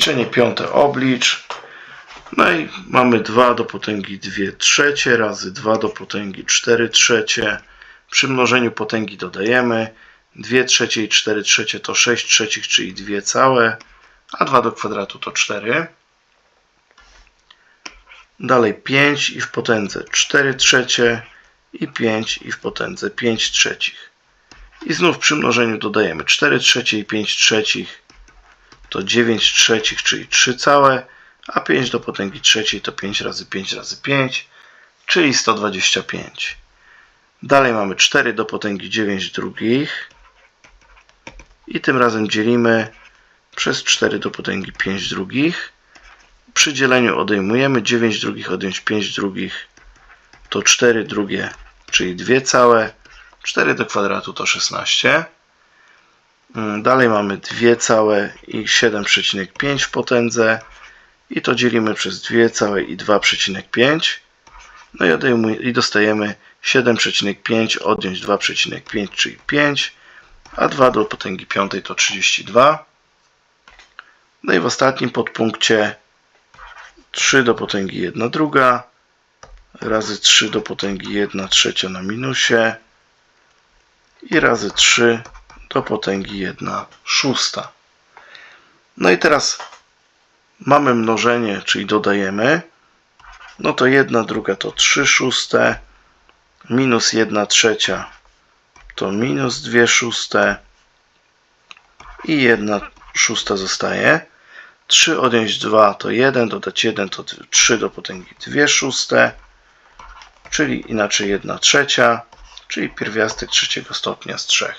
Ćwiczenie piąte oblicz. No i mamy 2 do potęgi 2 trzecie razy 2 do potęgi 4 trzecie. Przy mnożeniu potęgi dodajemy 2 trzecie i 4 trzecie to 6 trzecich, czyli 2 całe, a 2 do kwadratu to 4. Dalej 5 i w potędze 4 trzecie i 5 i w potędze 5 trzecich. I znów przy mnożeniu dodajemy 4 trzecie i 5 trzecich to 9 trzecich, czyli 3 całe, a 5 do potęgi trzeciej to 5 razy 5 razy 5, czyli 125. Dalej mamy 4 do potęgi 9 drugich i tym razem dzielimy przez 4 do potęgi 5 drugich. Przy dzieleniu odejmujemy 9 drugich odjąć 5 drugich to 4 drugie, czyli 2 całe. 4 do kwadratu to 16. Mm, Dalej mamy 2 całe i 7,5 w potędze. I to dzielimy przez 2 całe i 2,5. No i, i dostajemy 7,5 odjąć 2,5, czyli 5. A 2 do potęgi 5 to 32. No i w ostatnim podpunkcie 3 do potęgi 1 druga razy 3 do potęgi 1 trzecia na minusie i razy 3 do potęgi 1 szósta. No i teraz mamy mnożenie, czyli dodajemy. No to 1 druga to 3 szóste, minus 1 trzecia to minus 2 szóste i 1 szósta zostaje. 3 odjąć 2 to 1, dodać 1 to 3 do potęgi 2 szóste, czyli inaczej 1 trzecia, czyli pierwiastek trzeciego stopnia z 3.